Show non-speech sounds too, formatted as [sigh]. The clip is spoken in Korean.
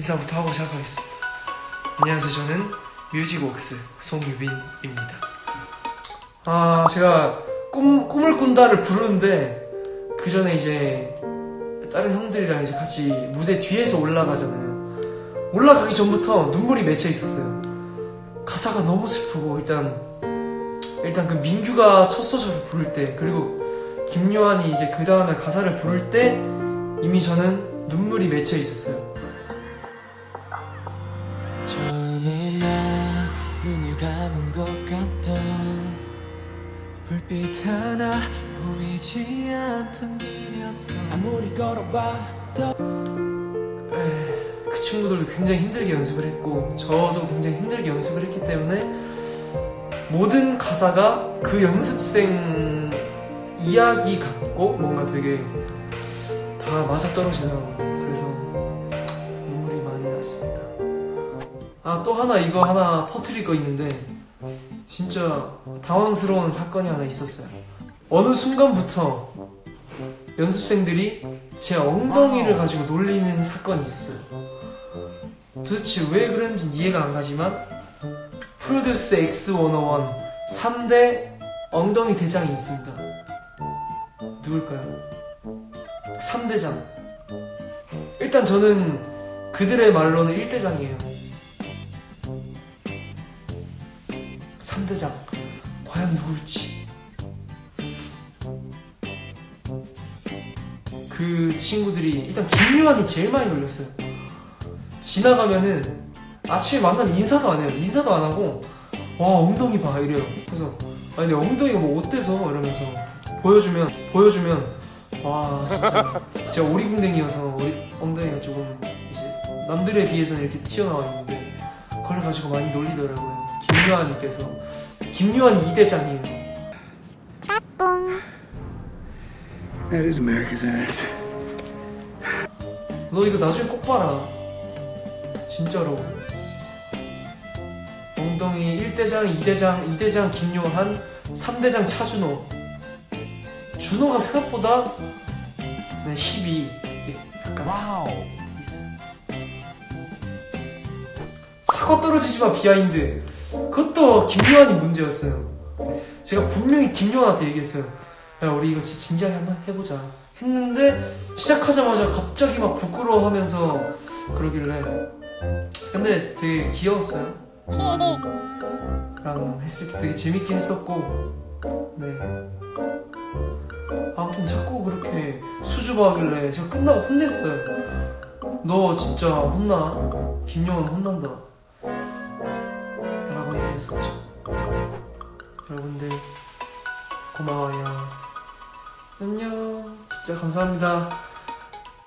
인사부터 하고 시작하겠습니다. 안녕하세요. 저는 뮤직웍스 송유빈입니다. 아, 제가 꿈, 꿈을 꾼다를 부르는데 그 전에 이제 다른 형들이랑 이제 같이 무대 뒤에서 올라가잖아요. 올라가기 전부터 눈물이 맺혀 있었어요. 가사가 너무 슬프고 일단 일단 그 민규가 첫 소절을 부를 때 그리고 김요한이 이제 그 다음에 가사를 부를 때 이미 저는 눈물이 맺혀 있었어요. 감은 것 같아 불빛 하나 보이지 않던 길이었어 아무리 걸어봐도 에, 그 친구들도 굉장히 힘들게 연습을 했고 저도 굉장히 힘들게 연습을 했기 때문에 모든 가사가 그 연습생 이야기 같고 뭔가 되게 다 맞아 떨어지더라고요. 그래서 눈물이 많이 났습니다. 아또 하나 이거 하나 퍼뜨릴 거 있는데 진짜 당황스러운 사건이 하나 있었어요. 어느 순간부터 연습생들이 제 엉덩이를 가지고 놀리는 사건이 있었어요. 도대체 왜 그런지 이해가 안 가지만 프로듀스 X101 3대 엉덩이 대장이 있습니다. 누굴까요? 3대장. 일단 저는 그들의 말로는 1대장이에요. 3대장. 과연 누굴지. 그 친구들이 일단 김유한이 제일 많이 놀렸어요. 지나가면은 아침에 만나면 인사도 안 해요. 인사도 안 하고 와 엉덩이 봐 이래요. 그래서 아니 내 엉덩이가 뭐 어때서 이러면서 보여주면 보여주면 와 진짜 [laughs] 제가 오리궁뎅이여서 오리- 엉덩이가 조금 이제 남들에 비해서는 이렇게 튀어나와 있는데 그걸 가지고 많이 놀리더라고요. 김유한님께서 김유한 2대장이에요. That is America's ass. 너 이거 나중에 꼭 봐라. 진짜로. 엉덩이 1대장, 2대장, 2대장 김요한, 3대장 차준호. 준호가 생각보다 네, 힙이 약간 있어요. 사과 떨어지지 마 비하인드. 그것도 김요한이 문제였어요. 제가 분명히 김요한한테 얘기했어요. 야 우리 이거 진짜 진지하게 한번 해보자. 했는데 시작하자마자 갑자기 막 부끄러워하면서 그러길래 근데 되게 귀여웠어요. 랑 했을 때 되게 재밌게 했었고 네 아무튼 자꾸 그렇게 수줍어하길래 제가 끝나고 혼냈어요. 너 진짜 혼나 김영은 혼난다. 얘기했었죠. 여러분들 고마워요. 안녕. 진짜 감사합니다.